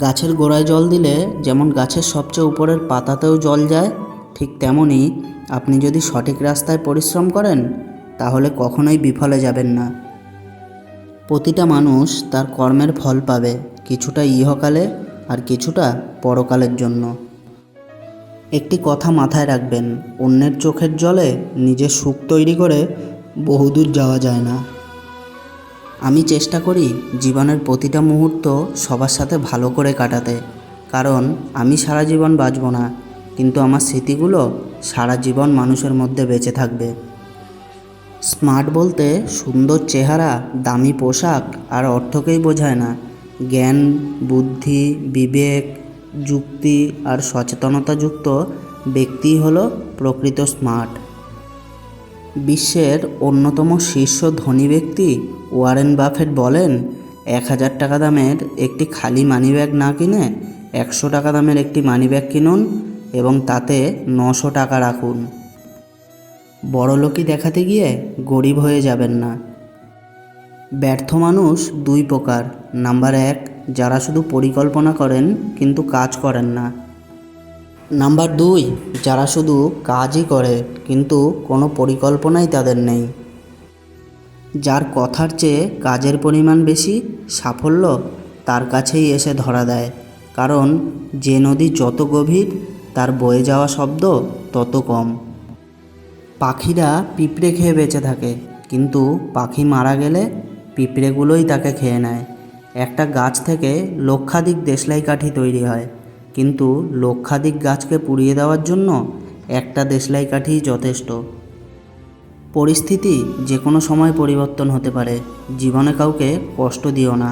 গাছের গোড়ায় জল দিলে যেমন গাছের সবচেয়ে উপরের পাতাতেও জল যায়, ঠিক তেমনই আপনি যদি সঠিক রাস্তায় পরিশ্রম করেন, তাহলে কখনোই বিফলে যাবেন না। প্রতিটা মানুষ তার কর্মের ফল পাবে, কিছুটা ইহকালে আর কিছুটা পরকালের জন্য। একটি কথা মাথায় রাখবেন, অন্যের চোখের জলে নিজের সুখ তৈরি করে বহুদূর যাওয়া যায় না। আমি চেষ্টা করি জীবনের প্রতিটা মুহূর্ত সবার সাথে ভালো করে কাটাতে। কারণ আমি সারা জীবন বাঁচব না, কিন্তু আমার স্মৃতিগুলো সারা জীবন মানুষের মধ্যে বেঁচে থাকবে। স্মার্ট বলতে সুন্দর চেহারা, দামি পোশাক আর অর্থকেই বোঝায় না। জ্ঞান, বুদ্ধি, বিবেক, যুক্তি আর সচেতনতাযুক্ত ব্যক্তিই হলো প্রকৃত স্মার্ট। বিশ্বের অন্যতম শীর্ষ ধনী ব্যক্তি ওয়ারেন বাফেট বলেন, এক হাজার টাকা দামের একটি খালি মানিব্যাগ না কিনে একশো টাকা দামের একটি মানিব্যাগ কিনুন এবং তাতে নশো টাকা রাখুন। বড়লোকি দেখাতে গিয়ে গরিব হয়ে যাবেন না। ব্যর্থ মানুষ দুই প্রকার। নাম্বার এক, যারা শুধু পরিকল্পনা করেন কিন্তু কাজ করেন না। নাম্বার দুই, যারা শুধু কাজই করে, কিন্তু কোনো পরিকল্পনাই তাদের নেই। যার কথার চেয়ে কাজের পরিমাণ বেশি, সাফল্য তার কাছেই এসে ধরা দেয়। কারণ যে নদী যত গভীর, তার বয়ে যাওয়া শব্দ তত কম। পাখিরা পিঁপড়ে খেয়ে বেঁচে থাকে, কিন্তু পাখি মারা গেলে পিঁপড়েগুলোই তাকে খেয়ে নেয়। একটা গাছ থেকে লক্ষাধিক দেশলাই কাঠি তৈরি হয়। কিন্তু লক্ষাধিক গাছকে পুড়িয়ে দেওয়ার জন্য একটা দেশলাই কাঠি যথেষ্ট। পরিস্থিতি যে কোনো সময় পরিবর্তন হতে পারে। জীবনে কাউকে কষ্ট দিও না।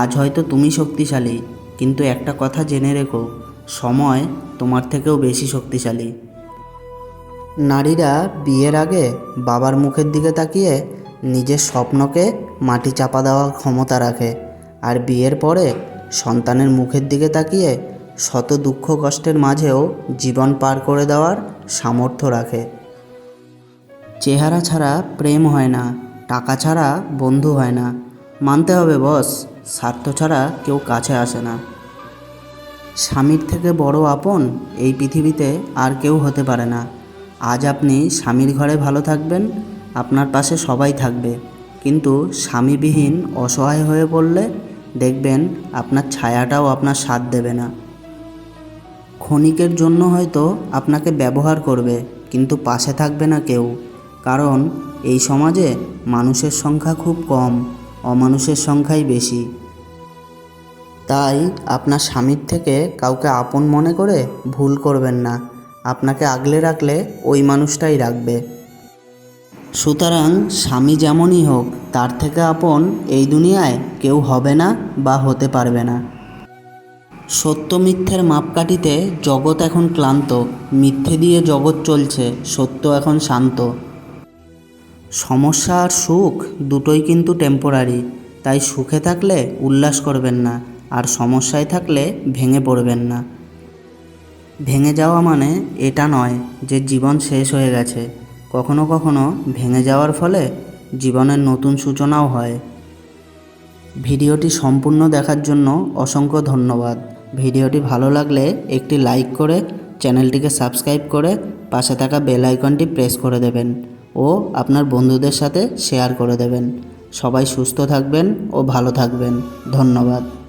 আজ হয়তো তুমি শক্তিশালী, কিন্তু একটা কথা জেনে রেখো, সময় তোমার থেকেও বেশি শক্তিশালী। নারীরা বিয়ের আগে বাবার মুখের দিকে তাকিয়ে নিজের স্বপ্নকে মাটি চাপা দেওয়ার ক্ষমতা রাখে, আর বিয়ের পরে সন্তানের মুখের দিকে তাকিয়ে শত দুঃখ কষ্টের মাঝেও জীবন পার করে দেওয়ার সামর্থ্য রাখে। চেহারা ছাড়া প্রেম হয় না, টাকা ছাড়া বন্ধু হয় না। মানতে হবে, বস, স্বার্থ ছাড়া কেউ কাছে আসে না। স্বামীর থেকে বড় আপন এই পৃথিবীতে আর কেউ হতে পারে না। আজ আপনি স্বামীর ঘরে ভালো থাকবেন, আপনার পাশে সবাই থাকবে। কিন্তু স্বামীবিহীন অসহায় হয়ে পড়লে দেখবেন আপনার ছায়াটাও আপনার সাথ দেবে না। ক্ষণিকের জন্য হয়তো আপনাকে ব্যবহার করবে, কিন্তু পাশে থাকবে না কেউ। কারণ এই সমাজে মানুষের সংখ্যা খুব কম, অমানুষের সংখ্যাই বেশি। তাই আপনার স্বামীর থেকে কাউকে আপন মনে করে ভুল করবেন না। আপনাকে আগলে রাখলে ওই মানুষটাই রাখবে। সুতরাং স্বামী যেমনই হোক, তার থেকে আপন এই দুনিয়ায় কেউ হবে না বা হতে পারবে না। সত্য মিথ্যের মাপকাঠিতে জগৎ এখন ক্লান্ত, মিথ্যে দিয়ে জগৎ চলছে, সত্য এখন শান্ত। সমস্যা আর সুখ দুটোই কিন্তু টেম্পোরারি তাই সুখে থাকলে উল্লাস করবেন না, আর সমস্যায় থাকলে ভেঙে পড়বেন না। ভেঙে যাওয়া মানে এটা নয় যে জীবন শেষ হয়ে গেছে, কখনো কখনো ভেঙে যাওয়ার ফলে জীবনের নতুন সূচনাও হয়। ভিডিওটি সম্পূর্ণ দেখার জন্য অসংখ্য ধন্যবাদ। ভিডিওটি ভালো লাগলে একটি লাইক করে চ্যানেলটিকে সাবস্ক্রাইব করে পাশে থাকা বেল আইকনটি প্রেস করে দেবেন ও আপনার বন্ধুদের সাথে শেয়ার করে দেবেন। সবাই সুস্থ থাকবেন ও ভালো থাকবেন। ধন্যবাদ।